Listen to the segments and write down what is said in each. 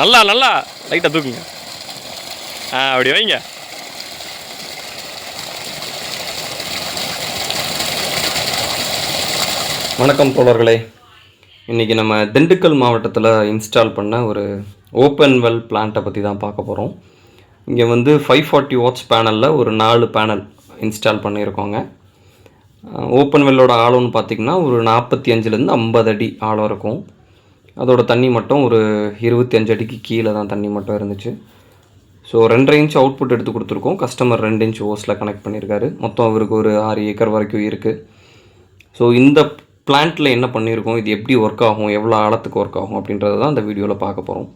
நல்லா நல்லா. லைட்டாக தூக்குங்க. ஆ அப்படி வைங்க. வணக்கம் தோழர்களே. இன்றைக்கி நம்ம திண்டுக்கல் மாவட்டத்தில் இன்ஸ்டால் பண்ண ஒரு ஓப்பன் வெல் பிளான்ட்டை பற்றி தான் பார்க்க போகிறோம் இங்கே வந்து ஃபைவ் ஃபார்ட்டி வாட்ஸ் பேனலில் ஒரு நாலு பேனல் இன்ஸ்டால் பண்ணியிருக்கோங்க. ஓப்பன் வெல்லோட ஆழம்னு பார்த்திங்கன்னா ஒரு நாற்பத்தி அஞ்சுலேருந்து ஐம்பது அடி ஆழம் இருக்கும். அதோட தண்ணி மட்டும் ஒரு இருபத்தி அஞ்சு அடிக்கு கீழே தான் தண்ணி மட்டும் இருந்துச்சு. ஸோ ரெண்டரை இன்ச் அவுட்புட் எடுத்து கொடுத்துருக்கோம். கஸ்டமர் ரெண்டு இன்ச் ஓஸில் கனெக்ட் பண்ணியிருக்காரு மொத்தம் அவருக்கு ஒரு ஆறு ஏக்கர் வரைக்கும் இருக்குது ஸோ இந்த பிளான்ட்டில் என்ன பண்ணியிருக்கோம் இது எப்படி ஒர்க் ஆகும்? எவ்வளோ ஆழத்துக்கு ஒர்க் ஆகும்? அப்படின்றத தான் இந்த வீடியோவில் பார்க்க போகிறோம்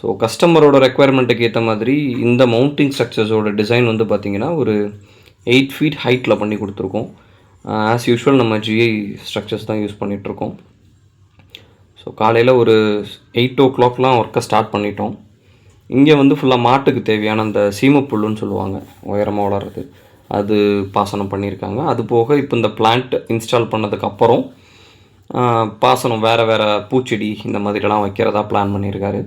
ஸோ கஸ்டமரோட ரெக்குவயர்மெண்ட்டுக்கு ஏற்ற மாதிரி இந்த மவுண்டிங் ஸ்ட்ரக்சர்ஸோட டிசைன் வந்து பார்த்திங்கன்னா ஒரு எயிட் ஃபீட் ஹைட்டில் பண்ணி கொடுத்துருக்கோம். ஆஸ் யூஷுவல் நம்ம ஜிஐ ஸ்ட்ரக்சர்ஸ் தான் யூஸ் பண்ணிகிட்ருக்கோம் ஸோ காலையில் ஒரு எயிட் ஓ கிளாக்லாம் ஒர்க்கை ஸ்டார்ட் பண்ணிட்டோம். இங்கே வந்து ஃபுல்லாக மாட்டுக்கு தேவையான அந்த சீமப்புல்லுன்னு சொல்லுவாங்க உயரமாக வளர்றது. அது பாசனம் பண்ணியிருக்காங்க. அது போக இப்போ இந்த பிளான்ட் இன்ஸ்டால் பண்ணதுக்கப்புறம் பாசனம் வேறு வேறு பூச்செடி இந்த மாதிரிலாம் வைக்கிறதா பிளான் பண்ணியிருக்காரு.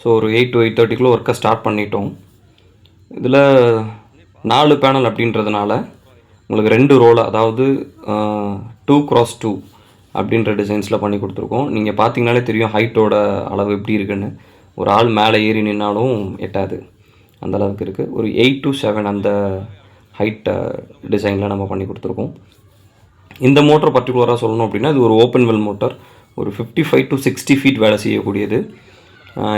ஸோ ஒரு எயிட் டு எயிட் தேர்ட்டிக்குள்ளே ஒர்க்கை ஸ்டார்ட் பண்ணிட்டோம். இதில் நாலு பேனல் அப்படின்றதுனால உங்களுக்கு ரெண்டு ரோல் அதாவது டூ க்ராஸ் டூ அப்படின்ற டிசைன்ஸில் பண்ணி கொடுத்துருக்கோம். நீங்கள் பார்த்தீங்கனாலே தெரியும் ஹைட்டோட அளவு எப்படி இருக்குன்னு. ஒரு ஆள் மேலே ஏறி நின்னாலும் எட்டாது. அந்த அளவுக்கு இருக்குது ஒரு எயிட் டு செவன் அந்த ஹைட் டிசைனில் நம்ம பண்ணி கொடுத்துருக்கோம். இந்த மோட்டர் பர்டிகுலராக சொல்லணும் அப்படின்னா இது ஒரு ஓப்பன் வெல் மோட்டார் ஒரு fifty five to sixty feet வேலை செய்யக்கூடியது.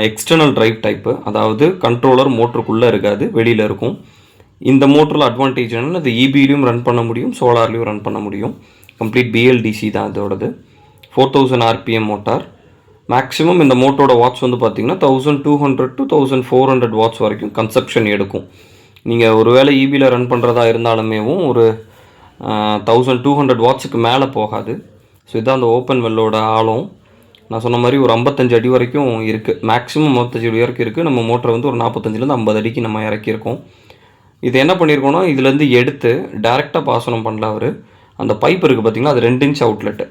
எக்ஸ்டர்னல் ட்ரைவ் டைப்பு அதாவது கண்ட்ரோலர் மோட்டருக்குள்ளே இருக்காது வெளியில் இருக்கும். இந்த மோட்டரில் அட்வான்டேஜ் என்னென்னா இது இபிலையும் ரன் பண்ண முடியும் சோலார்லேயும் ரன் பண்ண முடியும். கம்ப்ளீட் பிஎல்டிசி தான் இதோடது. Four thousand RPM motor maximum இந்த மோட்டோட வாட்ச் வந்து பார்த்தீங்கன்னா thousand two hundred to thousand four hundred watts வரைக்கும் கன்சப்ஷன் எடுக்கும். நீங்கள் ஒருவேளை இபியில் ரன் பண்ணுறதா இருந்தாலுமேவும் ஒரு தௌசண்ட் டூ ஹண்ட்ரட் வாட்ஸுக்கு மேலே போகாது. ஸோ இதான் அந்த ஓப்பன் வெல்லோட ஆழம். நான் சொன்ன மாதிரி ஒரு ஐம்பத்தஞ்சு அடி வரைக்கும் இருக்குது மேக்ஸிமம் ஐம்பத்தஞ்சு அடி வரைக்கும் இருக்குது நம்ம மோட்டரை வந்து ஒரு நாற்பத்தஞ்சிலேருந்து ஐம்பது அடிக்கு நம்ம இறக்கியிருக்கோம். இது என்ன பண்ணியிருக்கோன்னா இதுலேருந்து எடுத்து டேரெக்டாக பாசனம் பண்ணல அவர். அந்த பைப் இருக்குது பார்த்தீங்களா அது ரெண்டு இன்ச் அவுட்லெட்டு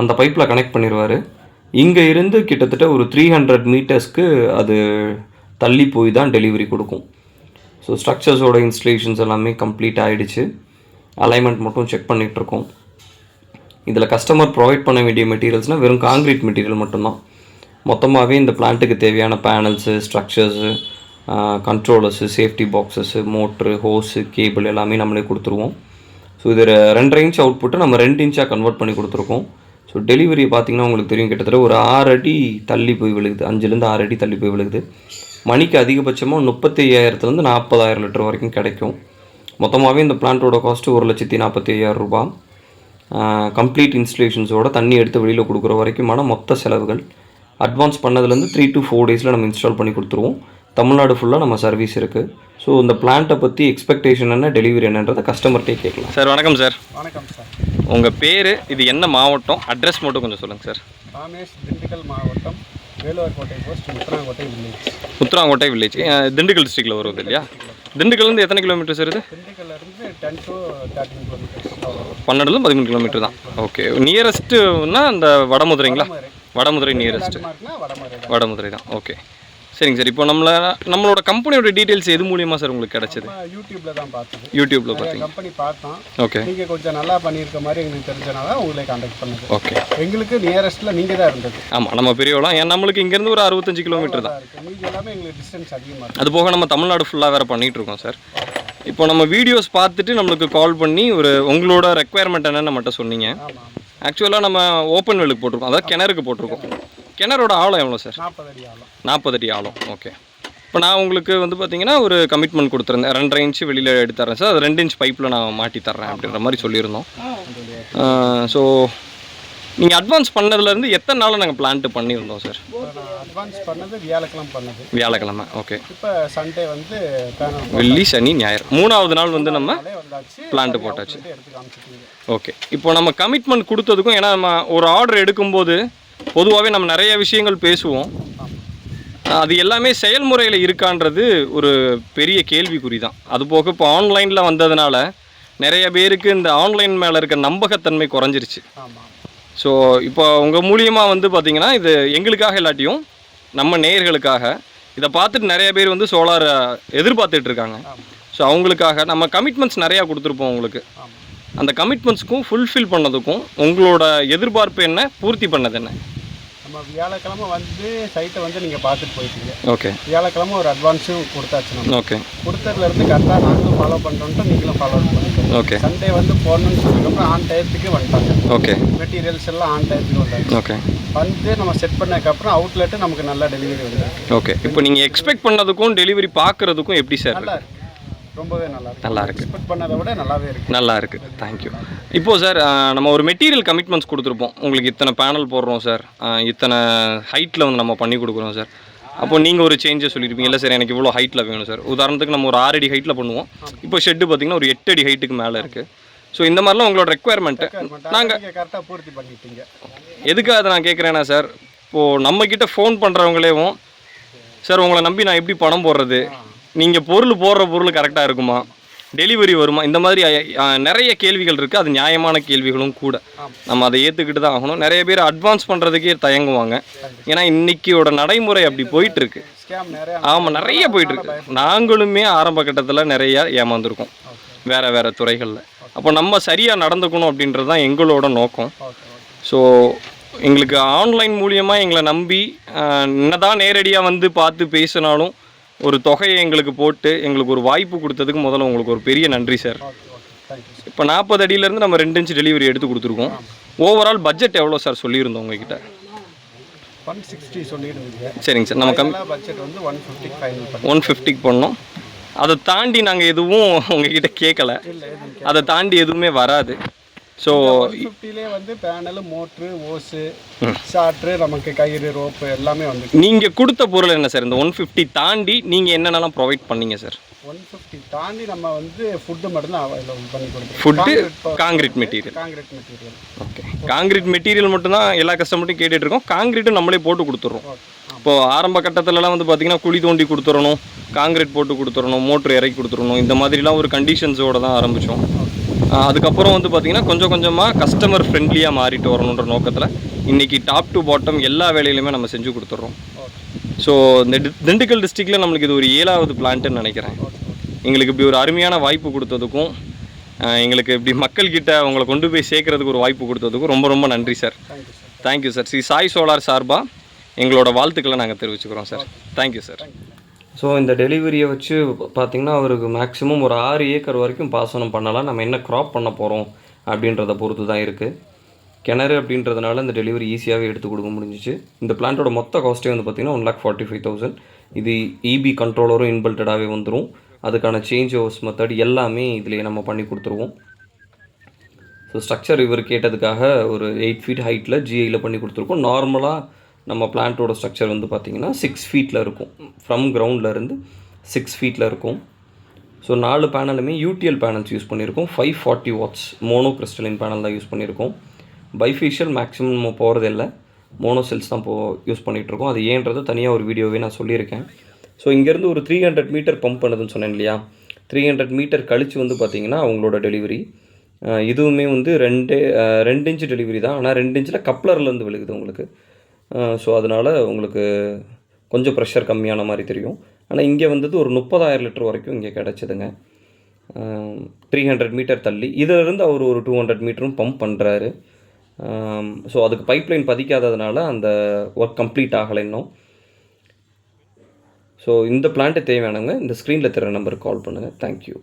அந்த பைப்பில் கனெக்ட் பண்ணிடுவார் இங்கே இருந்து கிட்டத்தட்ட ஒரு த்ரீ ஹண்ட்ரட் மீட்டர்ஸ்க்கு அது தள்ளி போய் தான் டெலிவரி கொடுக்கும். ஸோ ஸ்ட்ரக்சர்ஸோட இன்ஸ்டலேஷன்ஸ் எல்லாமே கம்ப்ளீட் ஆகிடுச்சு அலைன்மெண்ட் மட்டும் செக் பண்ணிகிட்ருக்கோம் இதில் கஸ்டமர் ப்ரொவைட் பண்ண வேண்டிய மெட்டீரியல்ஸ்னால் வெறும் காங்கிரீட் மெட்டீரியல் மட்டும்தான். மொத்தமாகவே இந்த பிளான்ட்டுக்கு தேவையான panels structures controllers safety boxes motor hose cable எல்லாமே நம்மளே கொடுத்துருவோம். ஸோ இது ரெண்டரை இன்ச் அவுட்புட்டை நம்ம ரெண்டு இன்ச்சாக கன்வெர்ட் பண்ணி கொடுத்துருக்கோம். ஸோ டெலிவரி பார்த்தீங்கன்னா உங்களுக்கு தெரியும் கிட்டத்தட்ட ஒரு ஆறு அடி தள்ளி போய் விழுகுது. அஞ்சுலேருந்து ஆறு அடி தள்ளி போய் விழுகுது. மணிக்கு அதிகபட்சமாக முப்பத்தி ஐயாயிரத்துலேருந்து நாற்பதாயிரம் லிட்டர் வரைக்கும் கிடைக்கும். மொத்தமாகவே இந்த பிளான்ட்டோட காஸ்ட்டு ஒரு லட்சத்தி நாற்பத்தி ஐயாயிரம் ரூபாய் கம்ப்ளீட் இன்ஸ்டலேஷன்ஸோட தண்ணி எடுத்து வெளியில் கொடுக்குற வரைக்குமான மொத்த செலவுகள். அட்வான்ஸ் பண்ணதுலேருந்து த்ரீ டு ஃபோர் டேஸில் நம்ம இன்ஸ்டால் பண்ணி கொடுத்துருவோம். தமிழ்நாடு ஃபுல்லாக நம்ம சர்வீஸ் இருக்குது ஸோ இந்த பிளான்ட்டை பற்றி எக்ஸ்பெக்டேஷன் என்ன டெலிவரி என்னன்றதை கஸ்டமர்கிட்டே கேட்கலாம். சார் வணக்கம் சார் வணக்கம் சார் உங்கள் பேர் இது என்ன மாவட்டம்? அட்ரஸ் மட்டும் கொஞ்சம் சொல்லுங்கள் சார் ராமேஷ் திண்டுக்கல் மாவட்டம் Veluvar Kottai post Muthanankottai village Mutturankottai village Dindigul டிஸ்ட்ரிக்டில் வருவது இல்லையா? திண்டுக்கல்லேருந்து எத்தனை கிலோமீட்டர்ஸ் வருது திண்டுக்கல்ல இருந்து டென் டு தேர்ட்டின் கிலோமீட்டர்ஸ் பன்னெண்டுலேருந்து பதிமூணு கிலோமீட்டர் தான். ஓகே நியரஸ்ட்டுன்னா அந்த வடமதுரைங்களா? வடமதுரை. நியரஸ்ட் மார்க்னா வடமரை தான். வடமதுரை தான். ஓகே சரிங்க சார். இப்போ நம்மள நம்மளோட கம்பெனியோட டீட்டெயில்ஸ் எது மூலியமாக சார் உங்களுக்கு கிடைச்சது? யூடியூப்ல தான் பார்த்தது யூடியூப்பில் பார்த்தீங்க. கம்பெனி பார்த்தோம். ஓகே நீங்க கொஞ்சம் நல்லா பண்ணியிருக்க மாதிரி எங்களுக்கு தெரிஞ்சனால உங்களை காண்டாக்ட் பண்ணது ஓகே எங்களுக்கு நியரஸ்ட்ல நீங்க தான் இருந்தது. ஆமாம் நம்ம பெரியவலாம் ஏன் நம்மளுக்கு இங்கேருந்து ஒரு அறுபத்தஞ்சு கிலோமீட்டர் தான். நல்லா இருக்கு. நீங்க எல்லாமே எங்களுக்கு டிஸ்டன்ஸ் அதிகமா இருக்கு. அது போக நம்ம தமிழ்நாடு ஃபுல்லாக வேறு பண்ணிகிட்டு இருக்கோம் சார். இப்போ நம்ம வீடியோஸ் பார்த்துட்டு நம்மளுக்கு கால் பண்ணி ஒரு உங்களோட ரெக்குயர்மெண்ட் என்னன்னு நம்மகிட்ட சொன்னீங்க. ஆக்சுவலாக நம்ம ஓப்பன் வெலுக்கு போட்டிருக்கோம். அதாவது கிணறுக்கு போட்டிருக்கோம். கிணறோட ஆழம் எவ்வளோ சார்? நாற்பது அடி ஆழம். நாற்பது அடி ஆழம். ஓகே. இப்போ நான் உங்களுக்கு வந்து பார்த்தீங்கன்னா ஒரு கமிட்மெண்ட் கொடுத்துருந்தேன். ரெண்டரை இன்ச் வெளியில் எடுத்து தரேன் சார். அது ரெண்டு இன்ச் பைப்பில் நான் மாட்டி தர்றேன் அப்படின்ற மாதிரி சொல்லியிருந்தோம். ஸோ நீங்கள் அட்வான்ஸ் பண்ணதுலேருந்து எத்தனை நாள் நாங்கள் பிளான்ட்டு பண்ணியிருந்தோம் சார்? அட்வான்ஸ் பண்ணது வியாழக்கிழமை பண்ணது. வியாழக்கிழமை. ஓகே. இப்போ சண்டே வந்து வெள்ளி சனி ஞாயிறு. மூணாவது நாள் வந்து நம்ம போட்டாலே வந்தாச்சு. பிளான்ட் போட்டாச்சு. ஓகே. இப்போ நம்ம கமிட்மெண்ட் கொடுத்ததுக்கும் ஏன்னா நம்ம ஒரு ஆர்டர் எடுக்கும்போது பொதுவாகவே நம்ம நிறைய விஷயங்கள் பேசுவோம். அது எல்லாமே செயல்முறையில் இருக்கான்றது ஒரு பெரிய கேள்விக்குறி தான் அது போக இப்போ ஆன்லைனில் வந்ததுனால நிறைய பேருக்கு இந்த ஆன்லைன் மேலே இருக்க நம்பகத்தன்மை குறைஞ்சிருச்சு. ஸோ இப்போ உங்கள் மூலியமாக வந்து பார்த்தீங்கன்னா இது எங்களுக்காக இல்லாட்டியும் நம்ம நேயர்களுக்காக இதை பார்த்துட்டு நிறைய பேர் வந்து சோலார் ஆமாம் ஸோ அவங்களுக்காக நம்ம கமிட்மெண்ட்ஸ் நிறையா கொடுத்துருப்போம் உங்களுக்கு. அந்த கமிட்மெண்ட்ஸ்க்கும் ஃபுல்ஃபில் பண்ணதுக்கும் உங்களோட எதிர்பார்ப்பு என்ன? பூர்த்தி பண்ணது என்ன? நம்ம வியாழக்கிழமை வந்து சைட்டை வந்து நீங்கள் பார்த்துட்டு போயிட்டீங்க. ஓகே வியாழக்கிழமை ஒரு அட்வான்ஸும் கொடுத்தாச்சு நம்ம. ஓகே கொடுத்ததுலேருந்து கரெக்டாக நாங்களும் ஃபாலோ பண்ணுறோன்ட்டு நீங்களும் ஃபாலோ பண்ணிக்கோங்க. ஓகே சண்டே வந்து போடணும்னு சொன்னதுக்கப்புறம் ஆன் டயத்துக்கு வந்துட்டாங்க. ஓகே மெட்டீரியல்ஸ் எல்லாம் ஆன் டயத்துக்கு வந்தாங்க ஓகே வந்து நம்ம செட் பண்ணதுக்கப்புறம் அவுட்லெட்டு நமக்கு நல்லா டெலிவரி வந்துருக்கு. ஓகே இப்போ நீங்கள் எக்ஸ்பெக்ட் பண்ணதுக்கும் டெலிவரி பார்க்குறதுக்கும் எப்படி சார் நல்லா இருக்கு. ரொம்பவே நல்லா இருக்கு. நல்லா இருக்கு. எக்ஸ்பெக்ட் பண்ணதை விட நல்லாவே இருக்கு. நல்லா இருக்குது தேங்க்யூ இப்போது சார் நம்ம ஒரு மெட்டீரியல் கமிட்மெண்ட்ஸ் கொடுத்துருப்போம். உங்களுக்கு இத்தனை பேனல் போடுறோம் சார் இத்தனை ஹைட்டில் வந்து நம்ம பண்ணி கொடுக்குறோம் சார் அப்போ நீங்கள் ஒரு சேஞ்சஸ் சொல்லியிருப்பீங்க இல்லை சார் எனக்கு இவ்வளோ ஹைட்டில் வேணும் சார் உதாரணத்துக்கு நம்ம ஒரு ஆறு அடி ஹைட்டில் பண்ணுவோம். இப்போ ஷெட்டு பார்த்தீங்கன்னா ஒரு எட்டு அடி ஹைட்டுக்கு மேலே இருக்குது ஸோ இந்த மாதிரிலாம் உங்களோட ரெக்குவயர்மெண்ட்டு நாங்கள் நீங்கள் கரெக்டாக பூர்த்தி பண்ணிட்டீங்க. எதுக்காக அதை நான் கேட்குறேன்னா சார் இப்போது நம்மக்கிட்ட ஃபோன் பண்ணுறவங்களேவும் சார் உங்களை நம்பி நான் எப்படி பணம் போடுறது? நீங்கள் பொருள் போடுற பொருள் கரெக்டாக இருக்குமா? டெலிவரி வருமா? இந்த மாதிரி நிறைய கேள்விகள் இருக்குது அது நியாயமான கேள்விகளும் கூட. நம்ம அதை ஏற்றுக்கிட்டு தான் ஆகணும். நிறைய பேர் அட்வான்ஸ் பண்ணுறதுக்கே தயங்குவாங்க. ஏன்னா இன்னைக்கியோட நடைமுறை அப்படி போயிட்டு இருக்கு. ஸ்கேம் நிறைய ஆமாம் நிறைய போயிட்டு இருக்கு. நாங்களுமே ஆரம்ப கட்டத்தில் நிறைய ஏமாந்துருக்கோம். வேற வேற துறைகளில். அப்போ நம்ம சரியாக நடந்துக்கணும் அப்படின்றது தான் எங்களோட நோக்கம். ஸோ எங்களுக்கு ஆன்லைன் மூலியமாக எங்களை நம்பி என்னதான் நேரடியாக வந்து பார்த்து பேசினாலும் ஒரு தொகையை எங்களுக்கு போட்டு எங்களுக்கு ஒரு வாய்ப்பு கொடுத்ததுக்கு முதல்ல உங்களுக்கு ஒரு பெரிய நன்றி சார். இப்போ நாற்பது அடியிலேருந்து நம்ம ரெண்டு இன்ச் டெலிவரி எடுத்து கொடுத்துருக்கோம். ஓவரால் பட்ஜெட் எவ்வளோ சார் சொல்லியிருந்தோம் உங்ககிட்ட? ஒன் சிக்ஸ்டி சொல்லியிருந்தீங்க. சரிங்க சார் நம்ம கம்மி பட்ஜெட் வந்து ஒன் ஃபிஃப்டிக்கு ஃபைனல் ஒன் ஃபிஃப்டிக்கு பண்ணோம். அதை தாண்டி நாங்கள் எதுவும் உங்ககிட்ட கேட்கல அதை தாண்டி எதுவுமே வராது. ஸோ ஃபிஃப்டிலே வந்து பேனல் மோட்ரு ஓஸு ஷாட்ரு நமக்கு கயிறு ரோப்பு எல்லாமே வந்து நீங்கள் கொடுத்த பொருள் என்ன சார்? இந்த ஒன் ஃபிஃப்டி தாண்டி நீங்கள் என்னென்னலாம் ப்ரொவைட் பண்ணீங்க சார்? ஒன் ஃபிஃப்டி தாண்டி நம்ம வந்து ஃபுட்டு மட்டும்தான் அவைலபிள் பண்ணி கொடுத்துருக்கோம். Foot concrete material concrete material okay concrete material மட்டும்தான் எல்லா கஸ்டமர்ட்டையும் கேட்டுட்டு இருக்கோம் காங்கிரீட்டும் நம்மளே போட்டு கொடுத்துட்றோம். இப்போ ஆரம்ப கட்டத்துலலாம் வந்து பார்த்தீங்கன்னா குழி தோண்டி கொடுத்துடணும் காங்கிரீட் போட்டு கொடுத்துடணும் மோட்ரு இறக்கி கொடுத்துடணும் இந்த மாதிரிலாம் ஒரு கண்டிஷன்ஸோட தான் ஆரம்பித்தோம் அதுக்கப்புறம் வந்து பார்த்தீங்கன்னா கொஞ்சம் கொஞ்சமாக கஸ்டமர் ஃப்ரெண்ட்லியாக மாறிட்டு வரணுன்ற நோக்கத்தில் இன்றைக்கி டாப் டு பாட்டம் எல்லா வேலையிலுமே நம்ம செஞ்சு கொடுத்துட்றோம் ஸோ இந்த திண்டுக்கல் டிஸ்ட்ரிக்டில் நம்மளுக்கு இது ஒரு ஏழாவது பிளான்ட்டுன்னு நினைக்கிறேன். எங்களுக்கு இப்படி ஒரு அருமையான வாய்ப்பு கொடுத்ததுக்கும் எங்களுக்கு இப்படி மக்கள்கிட்ட உங்களை கொண்டு போய் சேர்க்கறதுக்கு ஒரு வாய்ப்பு கொடுத்ததுக்கும் ரொம்ப ரொம்ப நன்றி sir thank you sir Shri Sai solar சார்பாக எங்களோட வாழ்த்துக்களை நாங்கள் தெரிவிச்சுக்கிறோம் சார் தேங்க்யூ சார் ஸோ இந்த டெலிவரியை வச்சு பார்த்தீங்கன்னா அவருக்கு மேக்ஸிமம் ஒரு ஆறு ஏக்கர் வரைக்கும் பாசனம் பண்ணலாம். நம்ம என்ன க்ராப் பண்ண போகிறோம் அப்படின்றத பொறுத்து தான் இருக்குது கிணறு அப்படின்றதுனால இந்த டெலிவரி ஈஸியாகவே எடுத்து கொடுக்க முடிஞ்சிச்சு. இந்த பிளான்ட்டோட மொத்த காஸ்ட்டே வந்து பார்த்திங்கன்னா one lakh forty five thousand இது இபி கண்ட்ரோலரும் இன்பில்ட்டடாகவே வந்துடும் அதுக்கான சேஞ்ச் ஓவர்ஸ் மெத்தட் எல்லாமே இதுலேயே நம்ம பண்ணி கொடுத்துருவோம். ஸோ ஸ்ட்ரக்சர் இவர் கேட்டதுக்காக ஒரு எயிட் ஃபீட் ஹைட்டில் ஜிஐயில் பண்ணி கொடுத்துருக்கோம். நார்மலாக நம்ம பிளான்ட்டோட ஸ்ட்ரக்சர் வந்து பார்த்திங்கன்னா சிக்ஸ் ஃபீட்டில் இருக்கும். ஃப்ரம் இருந்து சிக்ஸ் ஃபீட்டில் இருக்கும். ஸோ நாலு பேனலுமே யூடிஎல் பேனல்ஸ் யூஸ் பண்ணியிருக்கோம் five forty watts mono crystalline panel தான் யூஸ் பண்ணியிருக்கோம் பைஃபிஷியல் மேக்ஸிமம் நம்ம போகிறது இல்லை. மோனோ செல்ஸ் தான் போ யூஸ் பண்ணிகிட்ருக்கோம் அது ஏன்றது தனியாக ஒரு வீடியோவே நான் சொல்லியிருக்கேன். ஸோ இங்கேருந்து ஒரு த்ரீ ஹண்ட்ரட் மீட்டர் பம்ப் பண்ணுதுன்னு சொன்னேன் இல்லையா? த்ரீ ஹண்ட்ரட் மீட்டர் கழிச்சு வந்து பார்த்திங்கன்னா அவங்களோட டெலிவரி இதுவுமே வந்து ரெண்டு ரெண்டு இன்ச் டெலிவரி தான். ஆனால் ரெண்டு இன்ச்சில் கப்ளர்லேருந்து விழுகுது உங்களுக்கு. ஸோ அதனால் உங்களுக்கு கொஞ்சம் ப்ரெஷர் கம்மியான மாதிரி தெரியும். ஆனால் இங்கே வந்தது ஒரு முப்பதாயிரம் லிட்டர் வரைக்கும் இங்கே கிடச்சிதுங்க. த்ரீ ஹண்ட்ரட் மீட்டர் தள்ளி. இதிலிருந்து அவர் ஒரு டூ ஹண்ட்ரட் மீட்டரும் பம்ப் பண்ணுறாரு ஸோ அதுக்கு பைப்லைன் பதிக்காததுனால அந்த ஒர்க் கம்ப்ளீட் ஆகலை இன்னும். ஸோ இந்த பிளான்ட்டு தேவையானவங்க இந்த ஸ்க்ரீனில் தெரிய நம்பருக்கு கால் பண்ணுங்கள் தேங்க்யூ